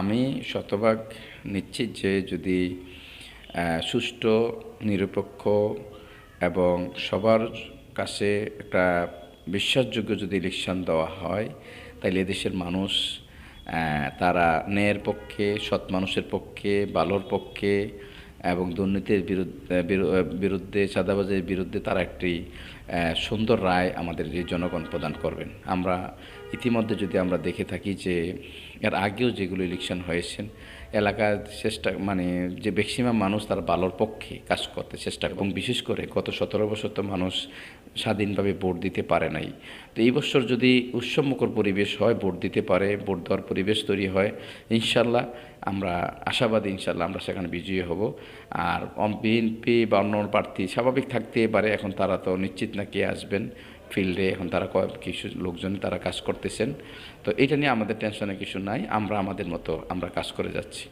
আমি শতভাগ নিশ্চিত যে যদি সুষ্ঠু, নিরপেক্ষ এবং সবার কাছে একটা বিশ্বাসযোগ্য যদি ইলেকশন দেওয়া হয় তাহলে দেশের মানুষ তারা ন্যায়ের পক্ষে, সৎ মানুষের পক্ষে, ভালোর পক্ষে এবং দুর্নীতির বিরুদ্ধে বিরুদ্ধে চাঁদাবাজের বিরুদ্ধে তারা একটি সুন্দর রায় আমাদের এই জনগণ প্রদান করবেন। আমরা ইতিমধ্যে যদি আমরা দেখে থাকি যে, এর আগেও যেগুলো ইলেকশন হয়েছেন এলাকার চেষ্টা মানে যে ম্যাক্সিমাম মানুষ তার ভালোর পক্ষে কাজ করতে চেষ্টা এবং বিশেষ করে গত সতেরো বছর তো মানুষ স্বাধীনভাবে ভোট দিতে পারে নাই। তো এই বছর যদি উৎসবমুখর পরিবেশ হয়, ভোট দিতে পারে, ভোট দেওয়ার পরিবেশ তৈরি হয়, ইনশাল্লাহ আমরা আশাবাদী, ইনশাল্লাহ আমরা সেখানে বিজয়ী হব। আর বিএনপি বা অন্য প্রার্থী স্বাভাবিক থাকতেই পারে, এখন তারা তো নিশ্চিত না কে আসবেন ফিল্ডে এখন তারা কিছু লোকজন তারা কাজ করতেছেন। তো এটা নিয়ে আমাদের টেনশনে কিছু নাই, আমরা আমাদের মতো আমরা কাজ করে যাচ্ছি।